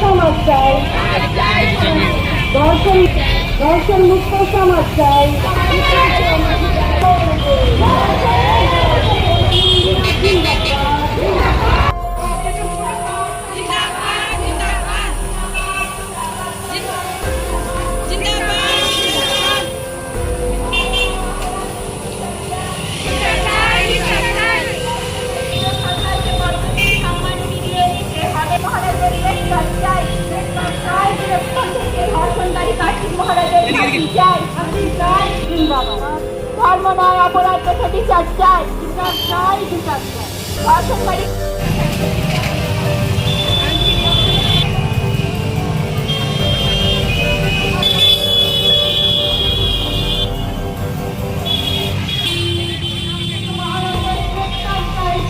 সমাজ চাই দর্শন দর্শন মুক্ত সমাজ চাই ধর্ম নয় অপরাধ দেখে বিচার চাই বিচার চাই বিচার চাই ধর্ষণকারী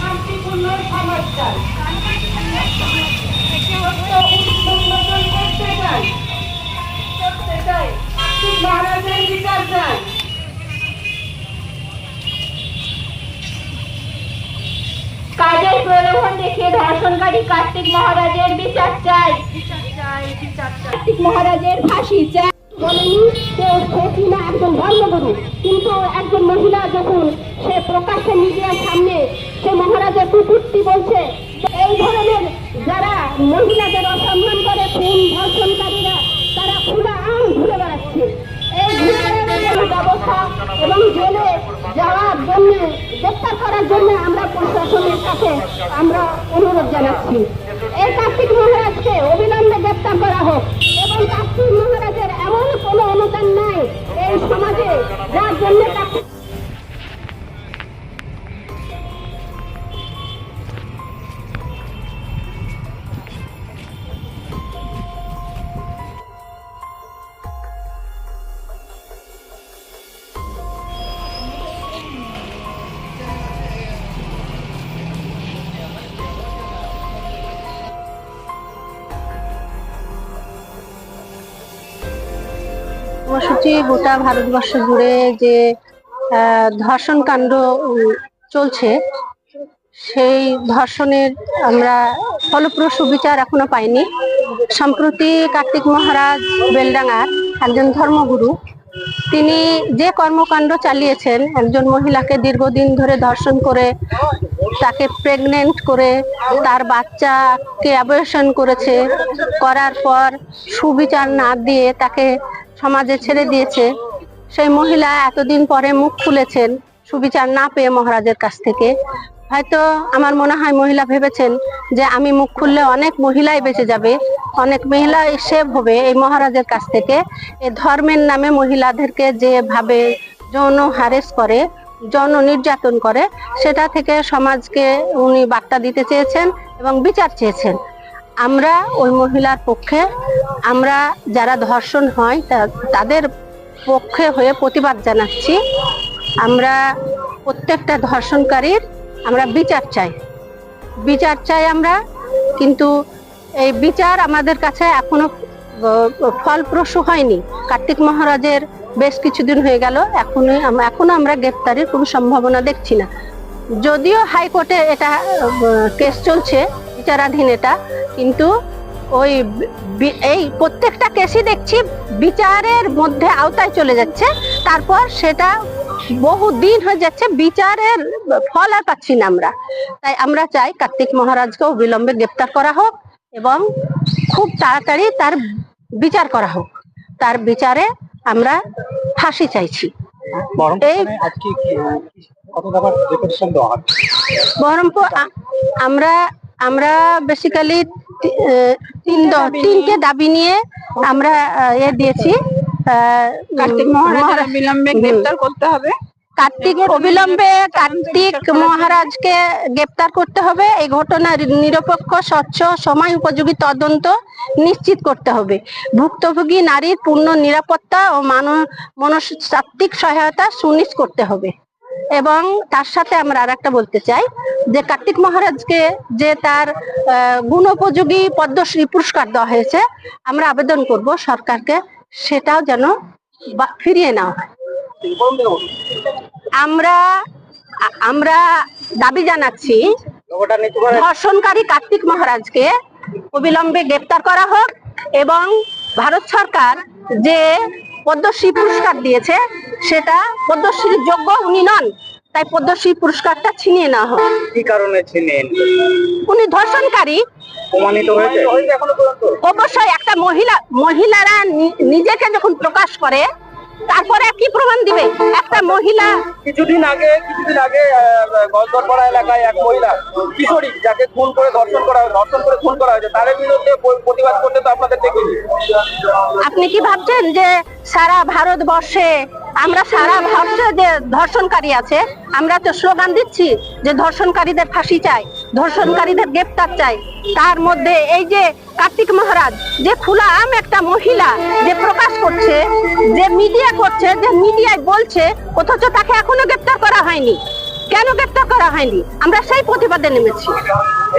শান্তিপূর্ণ সমাজ কার্তিক মহারাজের বিচার চাই। কার্তিক মহারাজের ফাঁসি চাই। বলেনি যে সে কিনা একজন ধর্মগুরু, কিন্তু একজন মহিলা যখন সে প্রকাশ্যে মিডিয়ার সামনে সে মহারাজের কুকুরটি বলছে, এই ধরনের যারা মহিলাদের অসম্মান করে, খুন, ধর্ষণকারীরা, তারা খোলা আম ঘুরে বেড়াচ্ছে। এই ব্যবস্থা এবং জেলে যাওয়ার জন্য, গ্রেপ্তার করার জন্য আমরা প্রশাসনের কাছে আমরা অনুরোধ জানাচ্ছি। এই কার্তিক মহারাজকে অবিলম্বে গ্রেপ্তার করা হোক। এবং কার্তিক মহারাজের এমন কোনো অনুদান নাই এই সমাজে, যার জন্য কার্তিক কর্মসূচি গোটা ভারতবর্ষ জুড়ে যে ধর্ষণ কাণ্ড চলছে, সেই ধর্ষণের আমরা ফলপ্রসূ বিচার এখনও পাইনি। সম্প্রতি কার্তিক মহারাজ বেলডাঙ্গার একজন ধর্মগুরু, তিনি যে কর্মকাণ্ড চালিয়েছেন, একজন মহিলাকে দীর্ঘদিন ধরে ধর্ষণ করে, তাকে প্রেগনেন্ট করে, তার বাচ্চাকে অ্যাবর্শন করেছে, করার পর সুবিচার না দিয়ে তাকে সমাজে ছেড়ে দিয়েছে, সেই মহিলা এতদিন পরে মুখ খুলেছেন, সুবিচার না পেয়ে মহারাজের কাছ থেকে। হয়তো আমার মনে হয় মহিলা ভেবেছেন যে আমি মুখ খুললে অনেক মহিলাই বেঁচে যাবে, অনেক মহিলা সেভ হবে এই মহারাজের কাছ থেকে। এই ধর্মের নামে মহিলাদেরকে যেভাবে যৌন হারেস করে, যৌন নির্যাতন করে, সেটা থেকে সমাজকে উনি বার্তা দিতে চেয়েছেন এবং বিচার চেয়েছেন। আমরা ওই মহিলার পক্ষে, আমরা যারা ধর্ষণ হয় তাদের পক্ষে হয়ে প্রতিবাদ জানাচ্ছি। আমরা প্রত্যেকটা ধর্ষণকারীর আমরা বিচার চাই। বিচার চাই আমরা, কিন্তু এই বিচার আমাদের কাছে এখনও ফলপ্রসূ হয়নি। কার্তিক মহারাজের বেশ কিছুদিন হয়ে গেল, এখনই এখনও আমরা গ্রেপ্তারের কোনো সম্ভাবনা দেখছি না। যদিও হাইকোর্টে এটা কেস চলছে বিচারাধীন এটা। কিন্তু ওই এই প্রত্যেকটা কেসই দেখছি বিচারের মধ্যে আওতায় চলে যাচ্ছে। তারপর সেটা বহু দিন হয়ে যাচ্ছে বিচারের ফল আর পাচ্ছি না আমরা। তাই আমরা চাই কার্তিক মহারাজকেও অবিলম্বে গ্রেপ্তার করা হোক এবং খুব তাড়াতাড়ি তার বিচার করা হোক। তার বিচারে আমরা ফাঁসি চাইছি। এই বহরমপুর আমরা আমরা বেসিক্যালি তিনটে দাবি নিয়ে আমরা এ দিয়েছি। আহ, কার্তিক করতে হবে। কার্তিক অবিলম্বে কার্তিক মহারাজকে গ্রেপ্তার করতে হবে। এই ঘটনার নিরপেক্ষ স্বচ্ছ সময় উপযোগী তদন্ত নিশ্চিত করতে হবে। ভুক্তভোগী নারীর পূর্ণ নিরাপত্তা ও মানব মনস্তাত্ত্বিক সহায়তা সুনিশ্চিত করতে হবে। এবং তার সাথে আমরা আর একটা বলতে চাই যে কার্তিক মহারাজকে যে তার গুণোপযোগী পদ্মশ্রী পুরস্কার দেওয়া হয়েছে, আমরা আবেদন করব সরকারকে সেটাও যেন ফিরিয়ে নেওয়া হয়। আমরা আমরা দাবি জানাচ্ছি ধর্ষণকারী কার্তিক মহারাজকে অবিলম্বে গ্রেপ্তার করা হোক এবং ভারত সরকার যে পদ্মশ্রী পুরস্কার দিয়েছে সেটা পদ্মশ্রীর যোগ্য উনি নন তাই পদ্মশ্রী পুরস্কারটা ছিনিয়ে না হয় কি কারণে ছিলেন উনি ধর্ষণকারী। প্রমাণিত হয়েছে? অবশ্যই একটা মহিলা মহিলারা নি- নিজেকে যখন প্রকাশ করে তারপরে কি প্রমাণ দিবে? একটা মহিলা কিছুদিন আগে কিছুদিন আগে গলদরপাড়া এলাকায় এক মহিলা কিশোরী যাকে খুন করে ধর্ষণ করা ধর্ষণ করে খুন করা হয়েছে। তার বিরুদ্ধে প্রতিবাদ করতে তো আপনাদের দেখেছি আপনি কি ভাবছেন যে সারা ভারতবর্ষে আমরা সারা ভারতে যে ধর্ষণকারী আছে, আমরা তো স্লোগান দিচ্ছি যে ধর্ষণকারীদের ফাঁসি চাই, ধর্ষণকারীদের গ্রেপ্তার চাই। তার মধ্যে এই যে কার্তিক মহারাজ, যে খোলা আম একটা মহিলা যে প্রকাশ করছে, যে মিডিয়া করছে, যে মিডিয়ায় বলছে, অথচ তাকে এখনও গ্রেপ্তার করা হয়নি। কেন গ্রেপ্তার করা হয়নি? আমরা সেই প্রতিবাদে নেমেছি।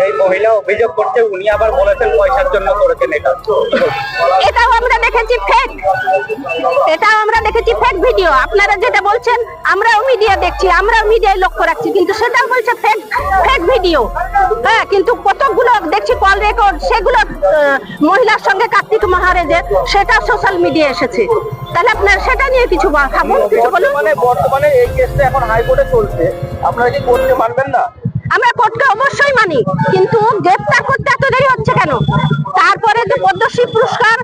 এই মহিলা অভিযোগ করছে উনি আবার বলেছেন পয়সার জন্য করেছেন এটা। এটাও আমরা দেখেছি ফেক এটাও আমরা দেখেছি ফেক ভিডিও আপনারা যেটা বলছেন আমরাও মিডিয়া দেখছি আমরাও মিডিয়ায় লক্ষ্য রাখছি কিন্তু সেটাও বলছে ফেক ফেক ভিডিও হ্যাঁ কিন্তু কতগুলো দেখছি কল রেকর্ড সেগুলো মহিলার সঙ্গে কার্তিক মহারাজের সেটা সোশ্যাল মিডিয়া এসেছে। তাহলে আপনার সেটা নিয়ে কিছু ভাবুন কিছু বলুন। বর্তমানে বর্তমানে এই কেসটা এখন হাইকোর্টে চলছে। আপনারা কি করতে মানবেন না? আমরা কোর্টকে অবশ্যই মানি, কিন্তু গ্রেপ্তার করতে এত দেরি হচ্ছে কেন? তারপরে যে পদ্মশ্রী পুরস্কার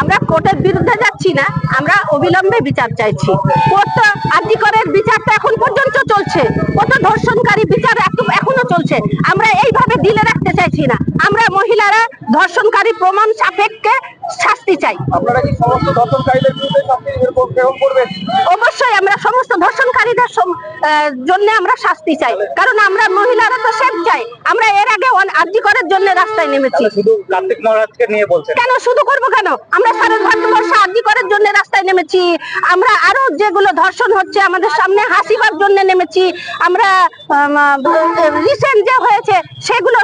আমরা কোর্টের বিরুদ্ধে যাচ্ছি না, আমরা অবিলম্বে বিচার চাইছি। কোর্ট তো আর্যিকরের বিচারটা এখন পর্যন্ত চলছে। কত ধর্ষণকারী বিচার এখনও চলছে। আমরা এইভাবে দিলে রাখতে চাইছি না। আমরা মহিলারা ধর্ষণকারী প্রমাণ সাপেক্ষে শাস্তি চাই। আপনারা কি সমস্ত ধর্ষণকারীদের বিরুদ্ধে শাস্তি গ্রহণ করবেন অবশ্যই আমরা সমস্ত ধর্ষণকারীদের জন্য আমরা শাস্তি চাই। কারণ আমরা মহিলারা তো সেফ চাই। আমরা এর আগে আর্যিকরের জন্য রাস্তায় নেমেছি। কার্তিক মহারাজকে নিয়ে বলছেন কেন? শুধু করব কেন? আমরা সারা ভারতবর্ষে আর্জি করার জন্য রাস্তায় নেমেছি। আমরা আরও যেগুলো ধর্ষণ হচ্ছে আমাদের সামনে হাসিবার জন্য নেমেছি। আমরা রিসেন্ট যে হয়েছে সেগুলো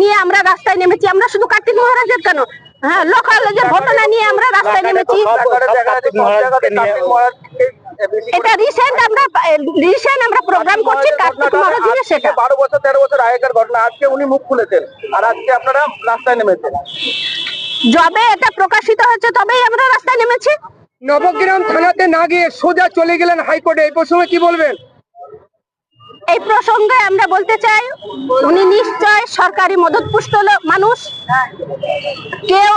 নিয়ে আমরা রাস্তায় নেমেছি। আমরা শুধু কার্তিক মহারাজের কেন? হ্যাঁ লোকাল যে ঘটনা নিয়ে আমরা রাস্তায় নেমেছি। কার্তিক মহারাজকে নিয়ে এটা রিসেন্ট আমরা রিসেন্ট আমরা প্রোগ্রাম করছি কার্তিক মহারাজ নিয়ে সেটা। বারো বছর তেরো বছর আগেকার ঘটনা আজকে উনি মুখ খুলেছেন আর আজকে আপনারা রাস্তায় নেমেছেন। যবে এটা প্রকাশিত হয়েছে তবেই আমরা রাস্তায় নেমেছি। নবগ্রাম থানাতে না গিয়ে সোজা চলে গেলেন হাইকোর্টে এই প্রসঙ্গে কি বলবেন? এই প্রসঙ্গে আমরা বলতে চাই উনি নিশ্চয় সরকারি মদতপুষ্ট মানুষ। কেউ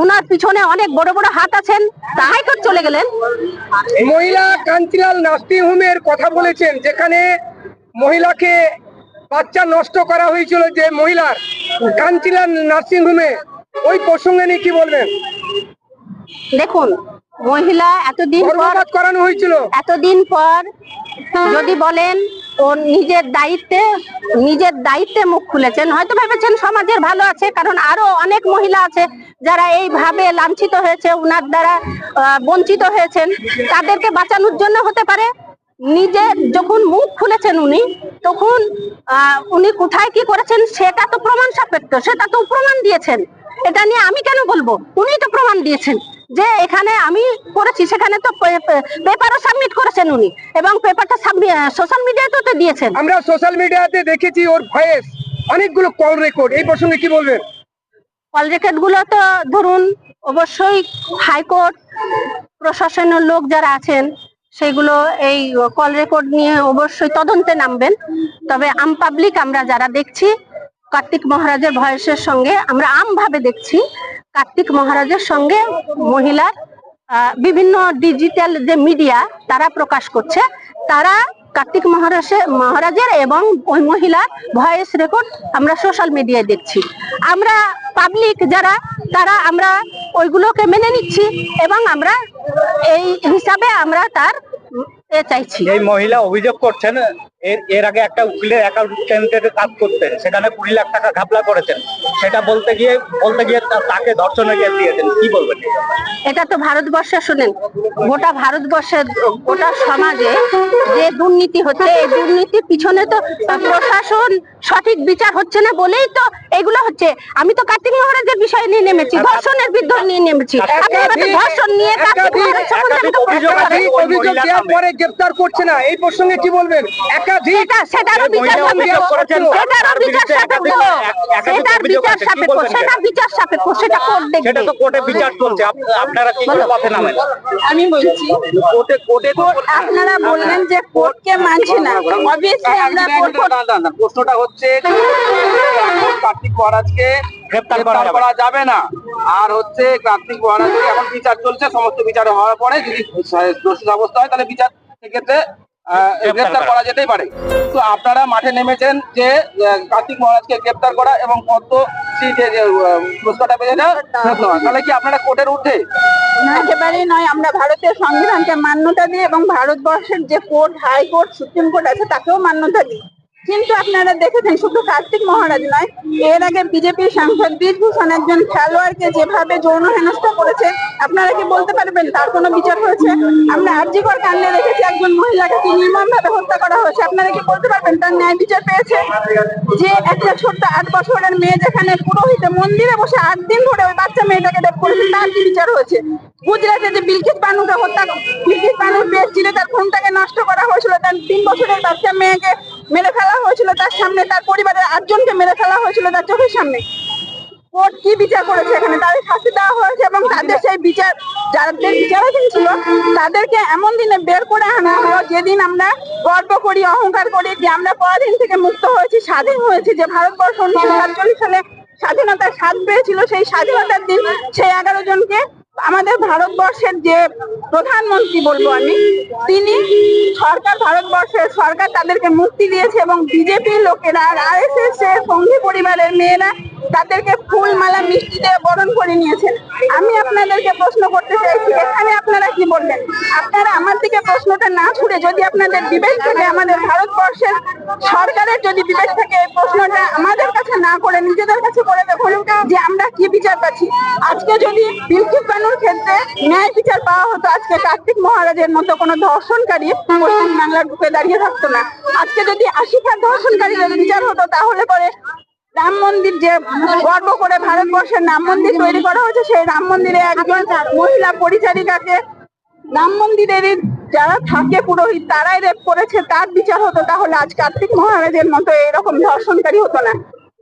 ওনার পিছনে অনেক বড় বড় হাত আছেন তা হাইকোর্ট চলে গেলেন। মহিলা কাঞ্চিলাল নার্সিং হোমের কথা বলেছেন যেখানে মহিলাকে বাচ্চা নষ্ট করা হয়েছিল যে মহিলার কাঞ্চিলাল নার্সিং হোমে ওই প্রসঙ্গে নিয়ে কি বলবেন? দেখুন মহিলা এতদিন পর করানো হয়েছিল। এতদিন পর যদি বলেন ও নিজের দায়িত্বে নিজের দায়িত্বে মুখ খুলেছেন। হয়তো ভেবেছেন সমাজের ভালো আছে, কারণ আরও অনেক মহিলা আছে যারা এইভাবে লাঞ্ছিত হয়েছে, উনার দ্বারা বঞ্চিত হয়েছেন। তাদেরকে বাঁচানোর জন্য হতে পারে। নিজে যখন মুখ খুলেছেন উনি, তখন উনি কোথায় কি করেছেন সেটা তো প্রমাণ সাপেক্ষ, সেটা তো প্রমাণ দিয়েছেন। এটা নিয়ে আমি কেন বলব? উনি তো প্রমাণ দিয়েছেন। যে এখানে আমি করেছি সেখানে তো পেপারও সাবমিট করেছেন উনি এবং পেপারটা সোশ্যাল মিডিয়াতেও তো দিয়েছেন। আমরা সোশ্যাল মিডিয়াতে দেখেছি ওর ভয়েস অনেকগুলো কল রেকর্ড এই প্রসঙ্গে কি বলবেন? কল রেকর্ডগুলো তো ধরুন অবশ্যই হাইকোর্ট প্রশাসনের লোক যারা আছেন সেগুলো এই কল রেকর্ড নিয়ে অবশ্যই তদন্তে নামবেন। তবে আম পাবলিক আমরা যারা দেখছি কার্তিক মহারাজের ভয়েসের সঙ্গে আমরা আমভাবে দেখছি। কার্তিক মহারাজের সঙ্গে মহিলার বিভিন্ন ডিজিটাল যে মিডিয়া তারা প্রকাশ করছে, তারা কার্তিক মহারাজের মহারাজের এবং ওই মহিলার ভয়েস রেকর্ড আমরা সোশ্যাল মিডিয়ায় দেখছি। আমরা পাবলিক যারা, তারা আমরা ওইগুলোকে মেনে নিচ্ছি এবং আমরা এই হিসাবে আমরা তার এ চাইছি। এই মহিলা অভিযোগ করছেন এর এর আগে একটা উকিলের অ্যাকাউন্টেন্টের কাজ করতেন সেখানে কুড়ি লাখ টাকা ঘাপলা করেছেন। সেটা বলতে গিয়ে বলতে গিয়ে তাকে ধর্ষণের কেস দিয়েছেন। কি বলবেন এটা তো ভারতবর্ষে শুনেন গোটা ভারতবর্ষের গোটা সমাজে যে দুর্নীতি হচ্ছে এই দুর্নীতির পিছনে তো প্রশাসন সঠিক বিচার হচ্ছে না বলেই তো এগুলো হচ্ছে। আমি তো কার্তিক মহারাজের বিষয় নিয়ে নেমেছি ধর্ষণের বিদ্রোহ নিয়ে নেমেছি। ধর্ষণ নিয়ে কার্তিক মহারাজ সম্বন্ধে আমি তো প্রশ্ন একাধিক করেছি। অভিযোগ দেওয়ার পরে গ্রেপ্তার করছে না। এই প্রসঙ্গে কি বলবেন? একাধিক সেটারও বিচার সাপেক্ষ। সেটারও বিচার সাপেক্ষ। একাধিক- একাধিক সেটার বিচার সাপেক্ষ? সেটা বিচার সাপেক্ষ। সেটা কোর্ট দেখবে। সেটা তো কোর্টে বিচার চলছে। আপনারা কি করে পথে নামেন? আমি বলছি কোর্টে কোর্টে আপনারা বললেন যে কোর্টকে মানছে না। অবভিয়াসলি আমরা কোর্ট প্রশ্নটা হচ্ছে কার্তিক মহারাজকে গ্রেপ্তার করা যাবে। না। আর হচ্ছে কার্তিক মহারাজকে এখন বিচার চলছে। সমস্ত বিচার হওয়ার পরে যদি দোষী অবস্থা হয় তাহলে বিচার সেক্ষেত্রে আহ, গ্রেপ্তার করা। যেতেই পারে। তো আপনারা মাঠে নেমেছেন যে কার্তিক মহারাজকে গ্রেপ্তার করা এবং কত যে যে, পুরস্কারটা পেয়েছে। তাহলে কি আপনারা কোর্টের উঠে একেবারেই নয়। আমরা ভারতের সংবিধানকে মান্যতা দিই এবং ভারতবর্ষের যে কোর্ট হাইকোর্ট সুপ্রিম কোর্ট আছে তাকেও মান্যতা দিই। কিন্তু আপনারা দেখেছেন, শুধু কার্তিক মহারাজ নয়, এর আগে বিজেপির সাংসদ বীরভূষণ একজন খেলোয়াড়কে যেভাবে যৌন হেনস্থা করেছে, আপনারা কি বলতে পারবেন তার কোনো বিচার হয়েছে? আমরা আর্যিকর কাণ্ডে দেখেছি একজন মহিলাকে কি নির্মম ভাবে হত্যা করা হয়েছে, আপনারা কি বলতে পারবেন তার ন্যায় বিচার পেয়েছে? যে একটা ছোট্ট আট বছরের মেয়ে যেখানে পুরোহিতে মন্দিরে বসে আট দিন ধরে ওই বাচ্চা মেয়েটাকে রেপ করেছে, তার কি বিচার হয়েছে? গুজরাটে যে বিলকিস বানুকে হত্যা বিলকিস বানুর চিরে তার খুনটাকে নষ্ট করা হয়েছিল, তার তিন বছরের বাচ্চা মেয়েকে মেরে ফেলা হয়েছিল তার সামনে, তার পরিবারের আটজনকে মেরে ফেলা হয়েছিল তার চোখের সামনে। কোর্ট কি বিচার করেছে এখানে? তাদের শাস্তি দেওয়া হয়েছে এবং তাদের সেই বিচার যাদের বিচারাধীন ছিল, তাদেরকে এমন দিনে বের করে আনা হলো যেদিন আমরা গর্ব করি, অহংকার করি যে আমরা পরাধীন থেকে মুক্ত হয়েছি, স্বাধীন হয়েছি, যে ভারতবর্ষ উনিশশো সাতচল্লিশ সালে স্বাধীনতার স্বাদ পেয়েছিল, সেই স্বাধীনতার দিন সেই এগারো জনকে আমাদের ভারতবর্ষের যে প্রধানমন্ত্রী বলব আমি, তিনি সরকার, ভারতবর্ষের সরকার তাদেরকে মুক্তি দিয়েছে এবং বিজেপি লোকেরা আর এস এস এর সঙ্গী পরিবারের মেয়েরা তাদেরকে ফুল মালা, মিষ্টি দিয়ে বরণ করে নিয়েছেন। আমি আপনাদেরকে প্রশ্ন করতে চাইছি, এখানে আপনারা কি বলবেন? আপনারা আমার দিকে প্রশ্নটা না ছুড়ে যদি আপনাদের বিবেক থেকে, আমাদের ভারতবর্ষের সরকারের যদি বিবেক থেকে, এই প্রশ্নটা আমাদের কাছে না করে নিজেদের কাছে করে দেখুন যে আমরা কি বিচার পাচ্ছি। আজকে যদি বিলকিস বানুর ক্ষেত্রে ন্যায় বিচার পাওয়া হতো, আজকে কার্তিক মহারাজের মতো কোনো ধর্ষণকারী পশ্চিম বাংলার বুকে দাঁড়িয়ে থাকতো না। আজকে যদি আশিকার ধর্ষণকারীদের বিচার হতো, তাহলে পরে রাম মন্দির যে গর্ব করে ভারতবর্ষের রাম মন্দির তৈরি করা হয়েছে, সেই রাম মন্দিরে একজন মহিলা পরিচারিকাকে রাম মন্দিরের যারা থাকে পুরোহিত, তারাই রেপ করেছে, তার বিচার হতো তাহলে আজ কার্তিক মহারাজের মতো এরকম ধর্ষণকারী হতো না।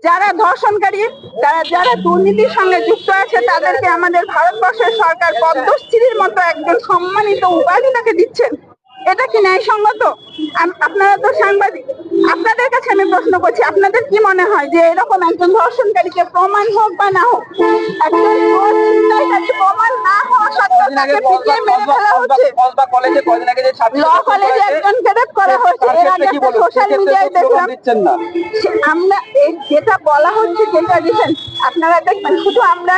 যারা ধর্ষণকারী, তারা, যারা দুর্নীতির সঙ্গে যুক্ত আছে, তাদেরকে আমাদের ভারতবর্ষের সরকার পদ্মশ্রীর মতো একজন সম্মানিত উপাধি তাকে দিচ্ছেন। এটা কি ন্যায়সঙ্গত? আপনারা তো সাংবাদিক। আপনাদের কাছে আমি প্রশ্ন করছি আপনাদের কি মনে হয় যে এরকম একজন ধর্ষণকারীকে প্রমাণ হোক বা না হোক একজন ছিনতাইকারী প্রমাণ না হওয়া সত্ত্বেও তাকে পিটিয়ে মেরে ফেলা হচ্ছে? কলেজে কদিন আগে ল কলেজে একজনকে রেপ করা হয়েছে এর আগে একটা সোশ্যাল মিডিয়ায় দেখলাম সে- আমরা এই যেটা বলা হচ্ছে যেটা রিসেন্ট আপনারা দেখবেন শুধু আমরা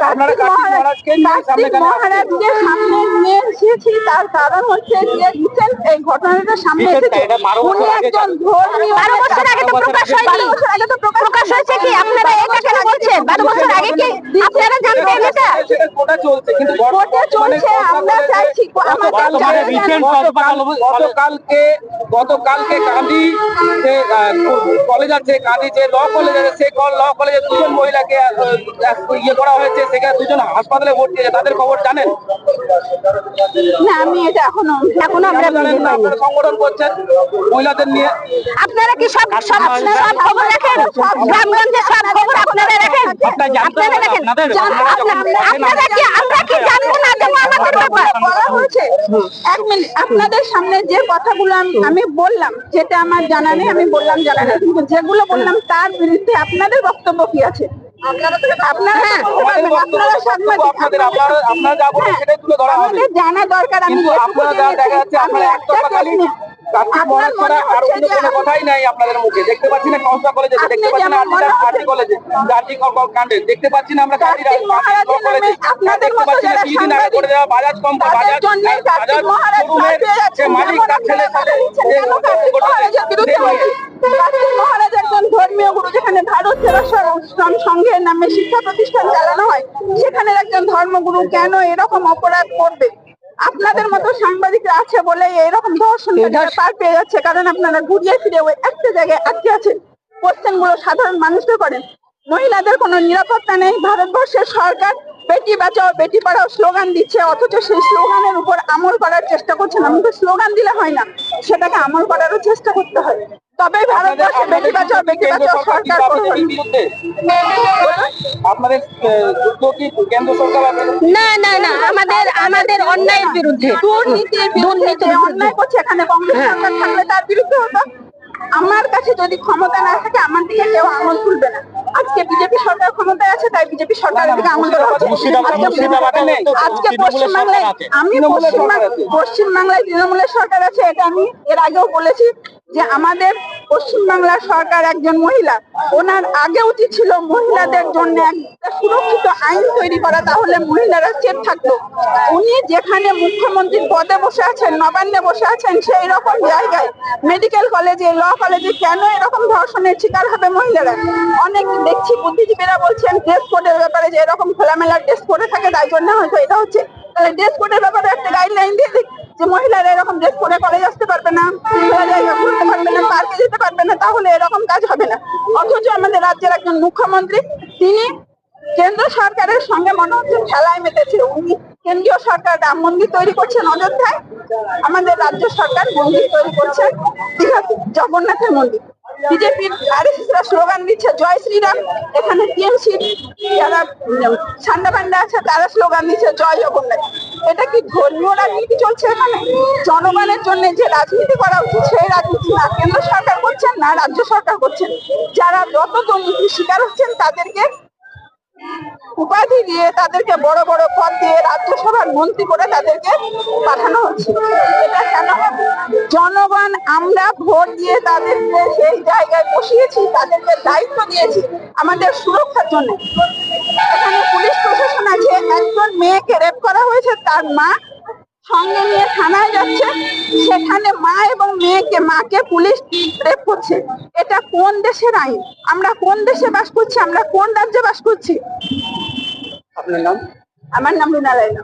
মহারাজকে সামনে নিয়ে এসেছি। তার কারণ হচ্ছে যে রিসেন্ট এই ঘটনাটা সামনে Recent এসেছে। না, এটা বারো উনি একজন ধর্মীয় বছর আগে তো প্রকাশ হয়নি। বছর আগে তো প্রকাশ হয়েছে কি? আপনারা এটা কেন বলছেন? বারো বছর আগে কি আপনারা জানতেন এটা কোটা চলছে। কিন্তু চলছে আমরা চাইছি আমাদের গতকালকে গতকালকে গান্ধী যে কলেজ আছে গান্ধী যে ল কলেজ আছে সেই ল কলেজে দুজন মহিলাকে ইয়ে করা হয়েছে। সেখানে দুজন হাসপাতালে ভর্তি আছে তাদের খবর জানেন? না আমি এটা এখনও এখনও আমরা কেন জানেন বুঝতে না? পারিনি আপনারা সংগঠন করছেন মহিলাদের নিয়ে? আপনারা কি সব সব সব খবর রাখেন? গ্রামগঞ্জে সব খবর আপনারা রাখেন? আপনারা জানতে আপনারা হবে রাখেন? আপনাদের? আপনারা যখন আপনারা- বলেন আপনারা কি আমরা কি জানব না? দেবো আমাদের ব্যাপার বলা হয়েছে এক মিনিট আপনাদের সামনে যে কথাগুলো আমি আমি বললাম যেটা আমার জানা নেই আমি বললাম জানা নেই। কিন্তু যেগুলো বললাম তার বিরুদ্ধে আপনাদের বক্তব্য কি আছে? হ্যাঁ, জানা দরকার আপনারা যা দেখা যাচ্ছে আপনারা একটা একতরফা খালি কেস নিয়ে- কার্তিক আপনার মহারাজ ছাড়া আর অন্য কোনো কথাই নাই আপনাদের মুখে। দেখতে পাচ্ছি না কনসা কলেজে দেখতে পাচ্ছি না আরটি কলেজে আরটি কাণ্ডে। দেখতে পাচ্ছি না আমরা নামে আপনাদের দেখতে পাচ্ছি না যারা কিছুদিন আগে করে দেওয়া বাজাজ কোম্পানি বাজাজ বাজাজ শোরুমের যে মালিক তার ছেলে সাথে যে কেন কার্তিক একজন ধর্মীয় গুরু যেখানে ভারত সেবা শ্রম সংঘের নামে শিক্ষা প্রতিষ্ঠান চালানো হয় সেখানে একজন ধর্মগুরু কেন এরকম অপরাধ করবে? আপনাদের মতো সাংবাদিকরা আছে বলে এরকম ধর্ষণ পার পেয়ে যাচ্ছে কারণ আপনারা ঘুরিয়ে ফিরে ওই একটা জায়গায় আটকে আছেন। কোশ্চেনগুলো সাধারণ মানুষকে করেন। মহিলাদের কোনো নিরাপত্তা নেই। ভারতবর্ষের সরকার বেটি বাঁচাও বেটি পড়াও স্লোগান দিচ্ছে অথচ সেই স্লোগানের উপর আমল করার চেষ্টা করছেন। আমাকে স্লোগান দিলে হয় না সেটাকে আমল করারও চেষ্টা করতে হয়। তবেই ভারতবর্ষে বেটি বাঁচাও বেটি বাঁচাও সরকার আপনাদের যুদ্ধ কি কেন্দ্র সরকার না না না আমাদের আমাদের অন্যায়ের বিরুদ্ধে। দুর্নীতির বিরুদ্ধে অন্যায় করছে এখানে কংগ্রেস সরকার থাকলে তার বিরুদ্ধে হতো। আমার কাছে যদি ক্ষমতা না থাকে আমার দিকে কেউ আঙুল তুলবে না আজকে বিজেপি সরকার ক্ষমতায় আছে তাই বিজেপি সরকারের দিকে আঙুল তোলা হচ্ছে আজকে-। পশ্চিমবাংলায় আমি। পশ্চিমবাংলায় তৃণমূলের সরকার আছে এটা আমি এর আগেও বলেছি যে আমাদের পশ্চিমবাংলার সরকার একজন মহিলা, ওনার আগে উচিত ছিল মহিলাদের জন্য একটা সুরক্ষিত আইন তৈরি করা, তাহলে মহিলারা সেফ থাকতো। উনি যেখানে মুখ্যমন্ত্রীর পদে বসে আছেন, নবান্নে বসে আছেন, সেই রকম জায়গায় মেডিকেল কলেজে, ল কলেজে কেন এরকম ধর্ষণের শিকার হবে মহিলারা? অনেক দেখছি বুদ্ধিজীবীরা বলছেন ড্রেস কোডের ব্যাপারে যে এরকম খোলামেলা ড্রেস কোডে থাকে, তাই জন্য হয়তো এটা হচ্ছে তাহলে ড্রেস কোডের ব্যাপারে একটা গাইডলাইন দিয়ে দিক যে মহিলারা এরকম ড্রেস পরে কলেজ আসতে পারবে না জায়গা ঘুরতে পারবে না পার্কে যেতে পারবে না, তাহলে এরকম কাজ হবে না। অথচ আমাদের রাজ্যের একজন মুখ্যমন্ত্রী, তিনি কেন্দ্র সরকারের সঙ্গে মনে হচ্ছে খেলায় মেতেছে উনি কেন্দ্রীয় সরকার রাম মন্দির তৈরি করছেন অযোধ্যায়। আমাদের রাজ্য সরকার মন্দির তৈরি করছেন। দীঘাতে জগন্নাথের মন্দির। বিজেপির আরএসএসরা স্লোগান দিচ্ছে, জয় শ্রীরাম, এখানে টিএমসি যারা ঠান্ডা পান্ডা আছে, তারা স্লোগান দিচ্ছে, জয় জগন্নাথ। এটা কি ধর্মীয় রাজনীতি চলছে এখানে? জনগণের জন্য যে রাজনীতি করা উচিত, সেই রাজনীতি না। কেন্দ্র সরকার করছেন না, রাজ্য সরকার করছেন। যারা যত দুর্নীতির শিকার হচ্ছেন, তাদেরকে উপাধি দিয়ে তাদেরকে বড় বড় পদ দিয়ে রাজ্যসভার মন্ত্রী করে তাদেরকে পাঠানো হচ্ছে। কেন জনগণ, আমরা ভোট দিয়ে তাদেরকে সেই জায়গায় বসিয়েছি, তাদেরকে দায়িত্ব দিয়েছি আমাদের সুরক্ষার জন্য। এখানে পুলিশ প্রশাসন আছে, একজন মেয়েকে রেপ করা হয়েছে, তার মা সঙ্গে নিয়ে থানায় যাচ্ছে। সেখানে মা এবং মেয়েকে মাকে পুলিশ রেপ করছে। এটা কোন দেশের আইন? আমরা কোন দেশে বাস করছি? আমরা কোন রাজ্যে বাস করছি? আপনার নাম? আমার নাম রুনা রায়না।